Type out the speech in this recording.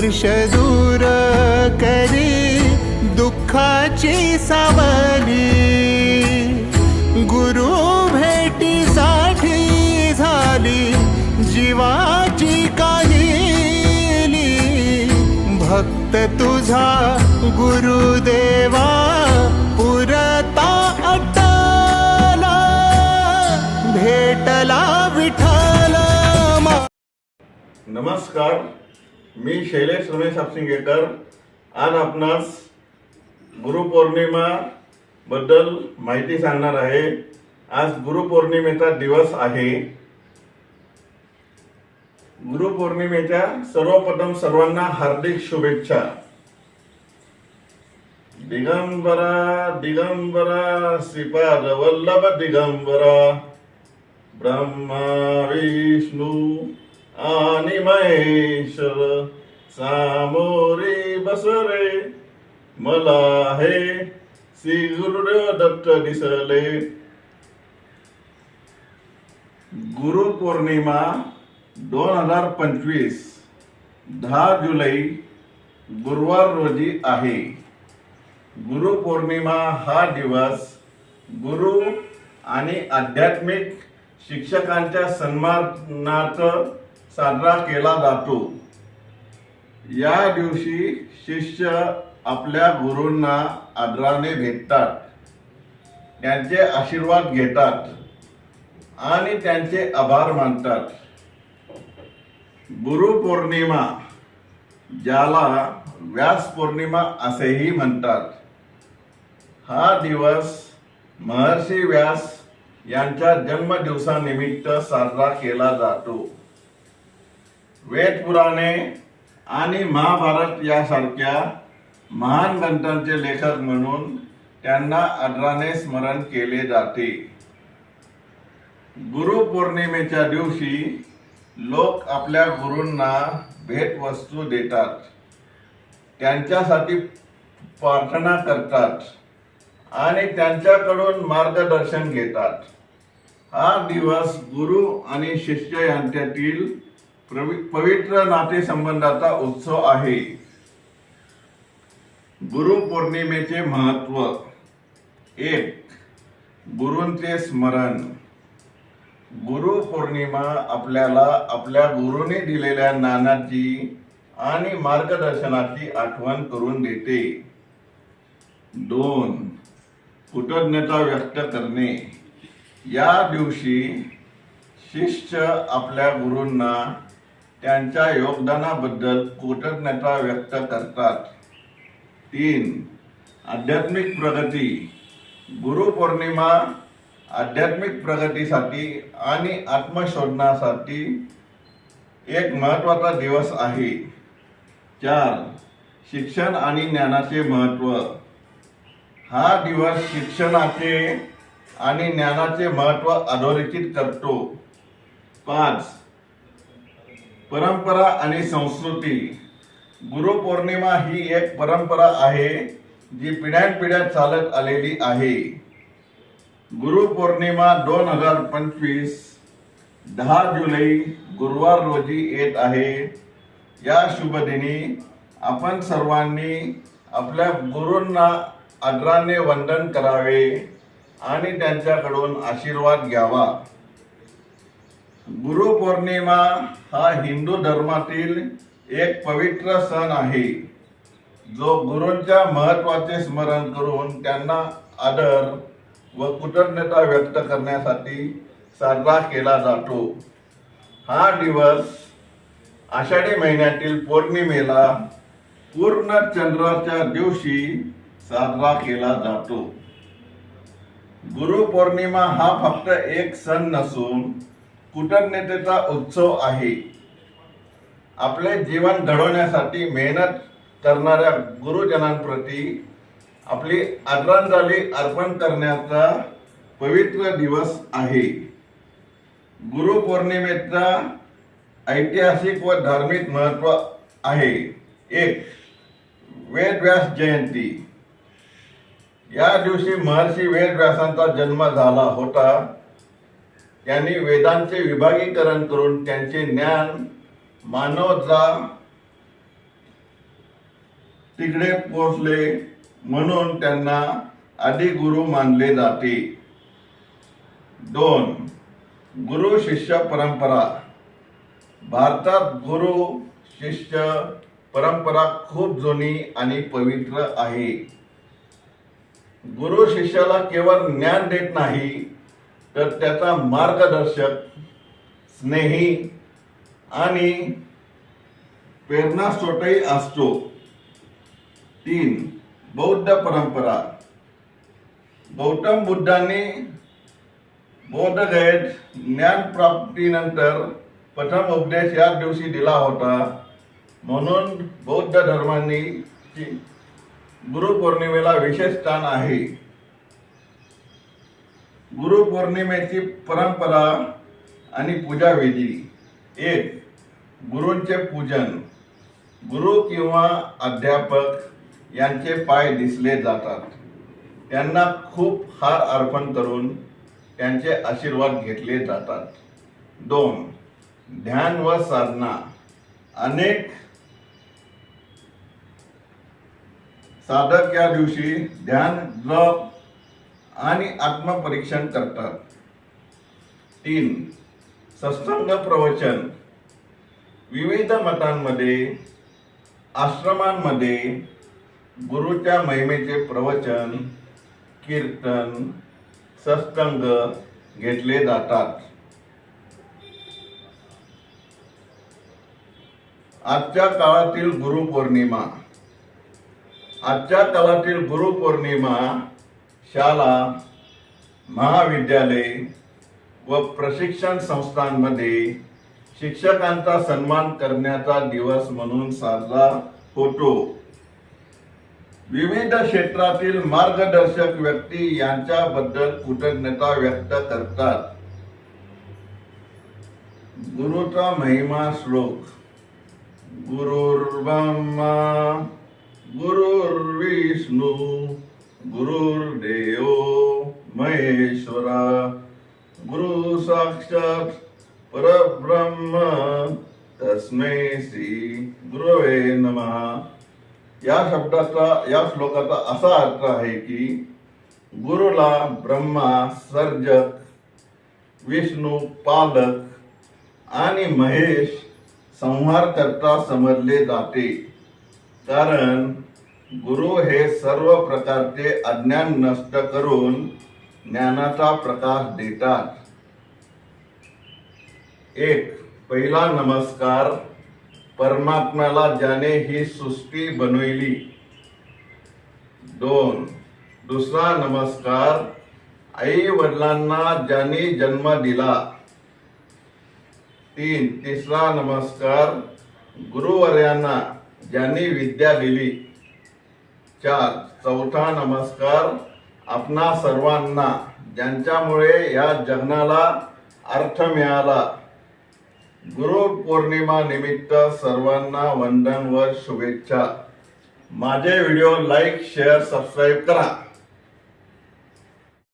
स्पर्श दूर करी दुःखाची सावली. गुरु भेटीसाठी झाली जीवाची काहिली. भक्त तुझा गुरुदेवा पुरता अट्टला भेटला विठ्ठल मा नमस्कार. मी शैलेश रमेश आपसिंगेकर आज आपणास गुरुपौर्णिमा बद्दल माहिती सांगणार आहे. आज गुरुपौर्णिमेचा दिवस आहे. गुरुपौर्णिमेच्या सर्वप्रथम सर्वांना हार्दिक शुभेच्छा. दिगंबरा दिगंबरा श्रीपाद वल्लभ दिगंबरा ब्रह्मा विष्णू आणि महेश्वर सामोरे बसरे मला हे श्री गुरुदेव दत्त दिसले. गुरुपौर्णिमा दोन हजार पंचवीस दहा जुलै गुरुवार रोजी आहे. गुरुपौर्णिमा हा दिवस गुरु आणि आध्यात्मिक शिक्षकांच्या सन्मानार्थ साजरा केला जातो. या दिवशी शिष्य आपल्या गुरूंना आदराने भेटतात. त्यांचे आशीर्वाद घेतात आणि त्यांचे आभार मानतात. गुरुपौर्णिमा ज्याला व्यास पौर्णिमा असेही म्हणतात हा दिवस महर्षी व्यास यांच्या जन्मदिवसानिमित्त साजरा केला जातो. वेद पुराणे आणि महाभारत यासारख्या महान ग्रंथांचे लेखक म्हणून त्यांना आदराने स्मरण केले जाते. गुरुपौर्णिमेच्या दिवशी लोक आपल्या गुरूंना भेटवस्तू देतात. त्यांच्यासाठी प्रार्थना करतात आणि त्यांच्याकडून मार्गदर्शन घेतात. हा दिवस गुरु आणि शिष्य यांच्यातील पवित्र नातेसंबंधाचा उत्सव आहे. गुरुपौर्णिमेचे महत्त्व एक गुरूंचे स्मरण. गुरुपौर्णिमा आपल्याला आपल्या गुरुने दिलेल्या ज्ञानाची आणि मार्गदर्शनाची आठवण करून देते. दोन कृतज्ञता व्यक्त करणे. या दिवशी शिष्य आपल्या गुरूंना त्यांच्या योगदानाबद्दल कृतज्ञता व्यक्त करतात. तीन आध्यात्मिक प्रगती. गुरुपौर्णिमा आध्यात्मिक प्रगतीसाठी आणि आत्मशोधनासाठी एक महत्त्वाचा दिवस आहे. चार शिक्षण आणि ज्ञानाचे महत्त्व. हा दिवस शिक्षणाचे आणि ज्ञानाचे महत्त्व अधोरेखित करतो. पाच परंपरा आणि संस्कृती. गुरुपौर्णिमा ही एक परंपरा आहे जी पिढ्यानपिढ्या चालत आलेली आहे. गुरुपौर्णिमा दोन हजार पंचवीस दहा जुलै गुरुवार रोजी येत आहे. या शुभदिनी आपण सर्वांनी आपल्या गुरूंना आदराने वंदन करावे आणि त्यांच्याकडून आशीर्वाद घ्यावा. गुरुपौर्णिमा हा हिंदू धर्मातील एक पवित्र सण आहे. जो गुरूंच्या महत्त्वाचे स्मरण करून त्यांना आदर व कृतज्ञता व्यक्त करण्यासाठी साजरा केला जातो. हा दिवस आषाढी महिन्यातील पौर्णिमेला पूर्ण चंद्राच्या दिवशी साजरा केला जातो. गुरुपौर्णिमा हा फक्त एक सण नसून कृतज्ञतेचा उत्सव आहे. आपले जीवन घडवण्यासाठी मेहनत करणाऱ्या गुरुजनांप्रती आपली आदरांजली अर्पण करण्याचा पवित्र दिवस आहे. गुरुपौर्णिमेचा ऐतिहासिक व धार्मिक महत्त्व आहे. एक वेदव्यास जयंती. या दिवशी महर्षी वेदव्यासांचा जन्म झाला होता. त्यांनी वेदांचे विभागीकरण करून त्यांचे ज्ञान मानवजा तिकडे पोचले म्हणून त्यांना आदिगुरु मानले जाते. दोन गुरु शिष्य परंपरा. भारतात गुरु शिष्य परंपरा खूप जुनी आणि पवित्र आहे. गुरु शिष्याला केवळ ज्ञान देत नाही तर त्याचा मार्गदर्शक स्नेही आणि प्रेरणास्रोतही असतो. तीन बौद्ध परंपरा. गौतम बुद्धांनी बोधगयेत ज्ञान प्राप्तीनंतर प्रथम उपदेश याच दिवशी दिला होता. म्हणून बौद्ध धर्मांनी गुरुपौर्णिमेला विशेष स्थान आहे. गुरुपौर्णिमेची परंपरा आणि पूजाविधी. एक गुरूंचे पूजन. गुरु किंवा अध्यापक यांचे पाय दिसले जातात. त्यांना खूप हार अर्पण करून त्यांचे आशीर्वाद घेतले जातात. दोन ध्यान व साधना. अनेक साधक या दिवशी ध्यान जप आणि आत्मपरीक्षण करतात. तीन सत्संग प्रवचन. विविध मतांमध्ये आश्रमांमध्ये गुरुच्या महिमेचे प्रवचन कीर्तन सत्संग घेतले जातात. आजच्या काळातील गुरुपौर्णिमा. आजच्या काळातील गुरुपौर्णिमा शाळा महाविद्यालय व प्रशिक्षण संस्थांमध्ये शिक्षकांचा सन्मान करण्याचा दिवस म्हणून साजरा होतो. विविध क्षेत्रातील मार्गदर्शक व्यक्ती यांच्याबद्दल कृतज्ञता व्यक्त करतात. गुरुचा महिमा श्लोक. गुरुर्ब्रह्मा गुरुर्विष्णू गुरुर्देव महेश्वरा गुरु साक्षात परब्रह्म तस्मै श्री गुरवे नमः. या शब्दाचा या श्लोकाचा असा अर्थ आहे की गुरुला ब्रह्मा सर्जक विष्णू पालक आणि महेश संहार करता समजले जाते. कारण गुरु हे सर्व प्रकारचे अज्ञान नष्ट करून ज्ञानाचा प्रकाश देतात. एक पहिला नमस्कार. परमात्म्याला ज्याने ही सृष्टी बनविली. दोन दुसरा नमस्कार. आई वडिलांना ज्यांनी जन्म दिला. तीन तिसरा नमस्कार. गुरुवर्यांना ज्यांनी विद्या दिली. चार चौथा नमस्कार आपणा सर्वांना. ज्यांच्यामुळे या जगनाला अर्थ मिळाला. गुरु पौर्णिमा निमित्त सर्वांना वंदन व शुभेच्छा. माझे व्हिडिओ लाईक शेअर सबस्क्राईब करा.